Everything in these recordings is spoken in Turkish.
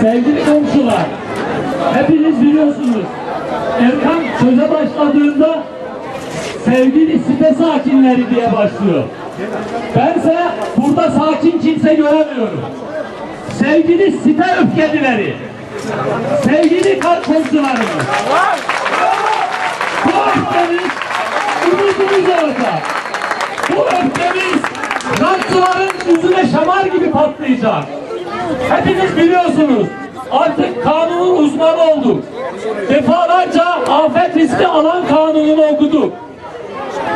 Sevgili komşular, hepiniz biliyorsunuz. Erkan söze başladığında sevgili site sakinleri diye başlıyor. Bense burada sakin kimse göremiyorum. Sevgili site öfkelileri, sevgili komşularımız. Bu öfkemiz umudumuz olacak. Bu öfkemiz rantçıların yüzüne şamar gibi patlayacak. Hepiniz biliyorsunuz. Artık kanunun uzmanı olduk. Defalarca afet riski alan kanununu okuduk.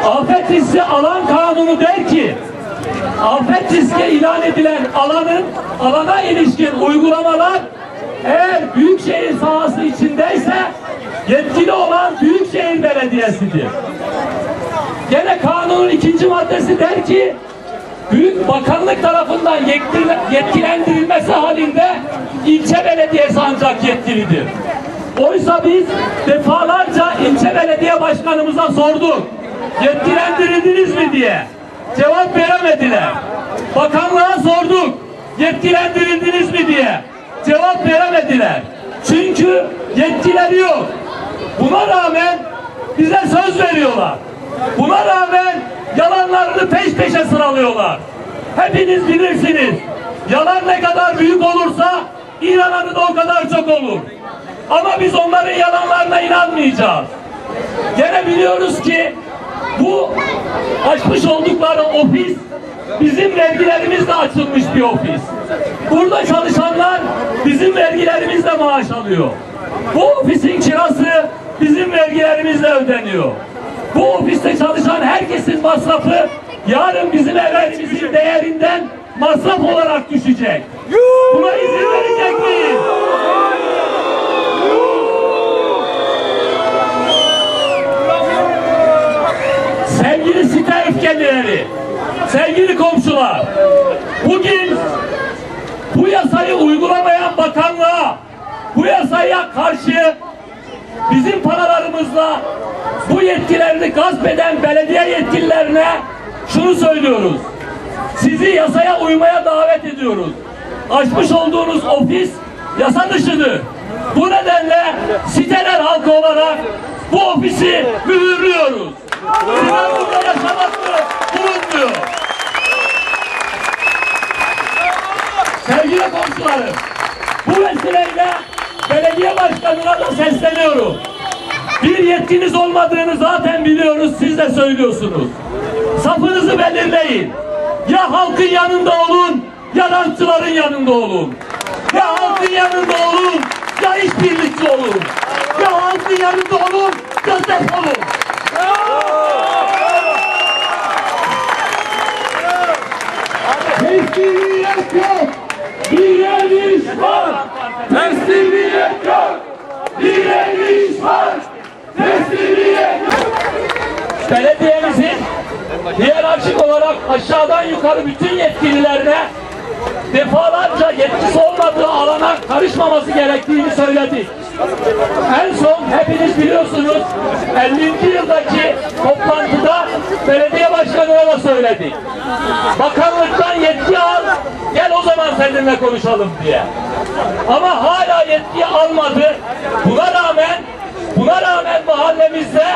Afet riski alan kanunu der ki afet riski ilan edilen alanın alana ilişkin uygulamalar eğer büyükşehir sahası içindeyse yetkili olan büyükşehir belediyesidir. Gene kanunun ikinci maddesi der ki Büyük Bakanlık tarafından yetkilendirilmesi halinde ilçe belediyesi ancak yetkilidir. Oysa biz defalarca ilçe belediye başkanımıza sorduk. Yetkilendirildiniz mi diye. Cevap veremediler. Bakanlığa sorduk. Yetkilendirildiniz mi diye. Cevap veremediler. Çünkü yetkileri yok. Buna rağmen bize söz veriyorlar. Buna rağmen yalanlarını peş peşe sıralıyorlar. Hepiniz bilirsiniz. Yalan ne kadar büyük olursa inananı da o kadar çok olur. Ama biz onların yalanlarına inanmayacağız. Gene biliyoruz ki bu açmış oldukları ofis bizim vergilerimizle açılmış bir ofis. Burada çalışanlar bizim vergilerimizle maaş alıyor. Bu ofisin kirası bizim vergilerimizle ödeniyor. Bu ofiste çalışan herkesin masrafı yarın bizim evlerimizin değerinden masraf olarak düşecek. Buna izin verecek miyiz? Sevgili site öfkelileri, sevgili komşular, bugün bu yasayı uygulamayan bakanlığa, bu yasaya karşı bizim paralarımızla bu yetkilerini gasp eden belediye yetkililerine şunu söylüyoruz. Sizi yasaya uymaya davet ediyoruz. Açmış olduğunuz ofis yasa dışıdır. Bu nedenle siteler halkı olarak bu ofisi mühürlüyoruz. Sizler burada yaşamaklı bulunmuyor. Sevgili komşularım, bu vesileyle başkanına da sesleniyorum. Bir yetkiniz olmadığını zaten biliyoruz, siz de söylüyorsunuz. Safınızı belirleyin. Ya halkın yanında olun, ya rantçıların yanında olun. Ya halkın yanında olun, ya işbirlikçi olun. Ya halkın yanında olun, ya defolun. Teslimiyet yok. Direniş var. Teslimiyet yok. Direniş var. Teslimiyet yok. Belediyemizin hiyerarşik olarak aşağıdan yukarı bütün yetkililerine defalarca yetkisi olmadığı alana karışmaması gerektiğini söyledik. En son hepiniz biliyorsunuz 50. yıldaki toplantıda belediye başkanına da söyledik. Bakanlıktan yetki al, gel o zaman seninle konuşalım diye. Ama hala yetki almadı. Buna rağmen buna rağmen mahallemizde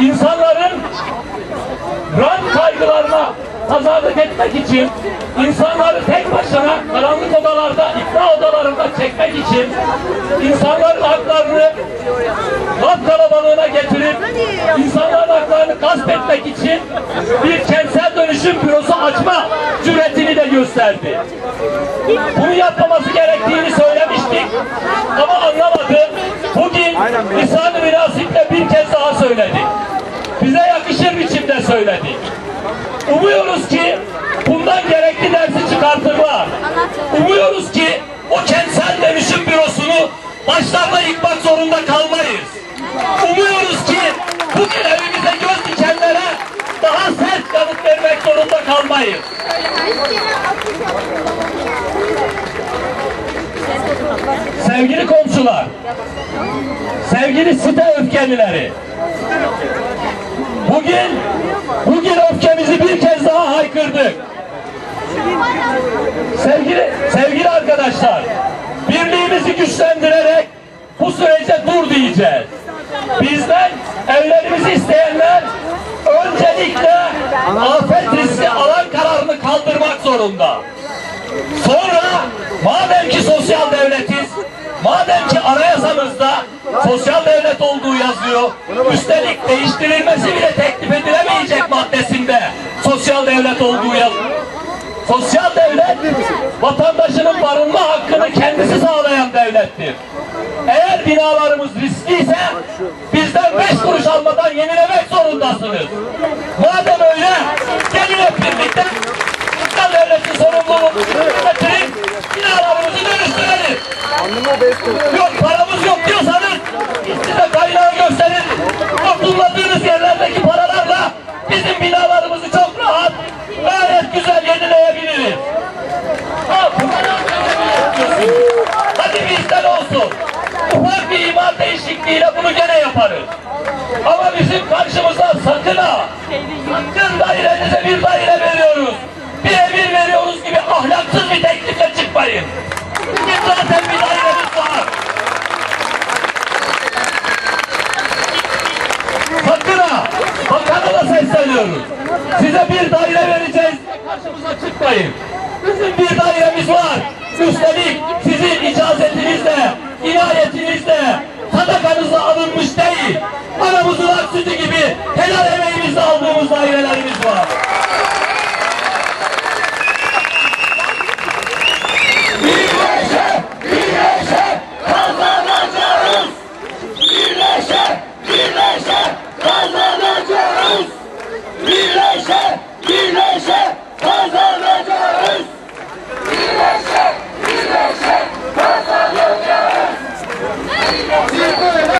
insanların rant kaygılarına pazarlık etmek için insanları tek başına karanlık odalarda, ikna odalarında çekmek için insanların haklarını laf kalabalığına getirip insanların haklarını gasp etmek için bir kentsel dönüşüm bürosu açma cüretini de gösterdi. Bunu yapmaması gerektiğini söylemiştik ama anlamadı. Bugün lisan-ı münasiple bir kez daha söyledik. Söyledik. Umuyoruz ki bundan gerekli dersi çıkartırlar. Umuyoruz ki o kentsel dönüşüm bürosunu başlarına yıkmak zorunda kalmayız. Umuyoruz ki bugün evimize göz dikenlere daha sert yanıt vermek zorunda kalmayız. Sevgili komşular, sevgili site öfkelileri, bugün bugün öfkemizi bir kez daha haykırdık. Sevgili sevgili arkadaşlar, ellerimizi güçlendirerek bu sürece dur diyeceğiz. Bizden evlerimizi isteyenler öncelikle afet riski alan kararını kaldırmak zorunda. Sonra madem ki sosyal devletiz, madem ki anayasamızda sosyal devlet olduğu yazıyor, üstelik değiştirilmesi bile teklif edilemeyecek maddesinde sosyal devlet olduğu yazıyor. Sosyal devlet vatandaşının barınma hakkını kendisi sağlayan devlettir. Eğer binalarımız riskliyse bizden beş kuruş almadan yenilemek zorundasınız. Madem öyle gelin hep birlikte sosyal devletin sorumluluğunu getirin binalarımızı dönüştürelim. Yok paramız yok diyorsanız biz size kaynağı gösterin. Kurtulmadığınız yerlerdeki paralarla bizim binalarımızı çok rahat, gayet güzel yenileyebiliriz. Ha, bu kadar yapıyorsunuz. Hadi bizden olsun. Ufak bir imar değişikliğiyle bunu gene yaparız. Ama bizim karşımıza sakın ha, sakın dairenize bir daire veriyoruz. Bir emir veriyoruz gibi ahlaksız bir teklifle çıkmayın. Bizim zaten bir dairemiz var. Sakın ha! Bakana da sesleniyoruz. Size bir daire vereceğiz. Karşımıza çıkmayın. Bizim bir dairemiz var. Üstelik sizin icazetinizle, inayetinizle, sadakanızla alınmış değil. Anamızın ak sütü gibi helal emeğimizle aldığımız dairelerimiz.